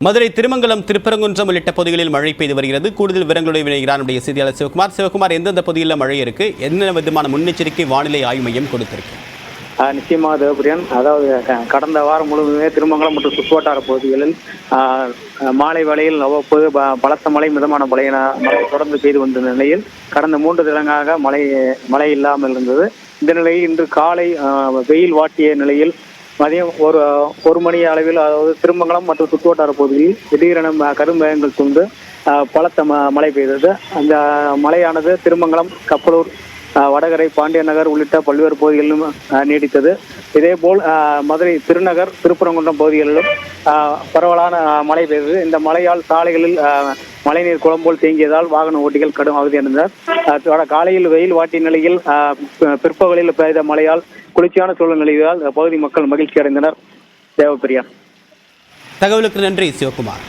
மதுரை திருமங்கலம் திருப்பரங்குன்றம் உள்ளிட்ட பகுதிகளில் மழை பெய்து வருகிறது. கூடுதல் விவரங்களுடைய வினைகிறார் நம்முடைய செய்தியாளர் சிவகுமார். சிவகுமார் எந்தெந்த பகுதிகளில் மழை இருக்கு? என்ன விதமான முன்னெச்சரிக்கை வானிலை ஆய்வு மையம் கொடுத்திருக்கு நிச்சயமாக தேவபிரியன். அதாவது கடந்த வாரம் முழுவதுமே திருமங்கலம் மற்றும் சுற்றுவட்டார பகுதிகளில் ஆஹ், மாலை வேளையில் அவ்வப்போது பலத்த மழை மிதமான மழையின மழை தொடர்ந்து பெய்து வந்த நிலையில் கடந்த மூன்று தினங்களாக மழை மழை இல்லாமல் இருந்தது. இந்த நிலையில் இன்று காலை ஆஹ், வெயில் வாட்டிய நிலையில் மதியம் ஒரு ஒரு மணி அளவில் அதாவது திருமங்கலம் மற்றும் சுற்றுவட்டார பகுதியில் திடீரென ம- கரும்பயங்கள் சூழ்ந்து பலத்த ம- மழை பெய்தது. அந்த மழையானது திருமங்கலம் கப்பலூர் வடகரை பாண்டிய நகர் உள்ளிட்ட பல்வேறு பகுதிகளிலும் நீடித்தது. இதேபோல் மதுரை திருநகர் திருப்பரங்குன்றம் பகுதிகளிலும் பரவலான மழை பெய்தது. இந்த மழையால் சாலைகளில் மழைநீர் குளம்போல் தேங்கியதால் வாகன ஓட்டிகள் கடும் அவதி அடைந்தார் காலையில் வெயில் வாட்டிய நிலையில் ஆஹ் பிற்பகலில் பெய்த மழையால் குளிர்ச்சியான சூழல் நிலையால் பகுதி மக்கள் மகிழ்ச்சி அடைந்தனர். தேவப்பிரியா. தகவலுக்கு நன்றி சிவகுமார்.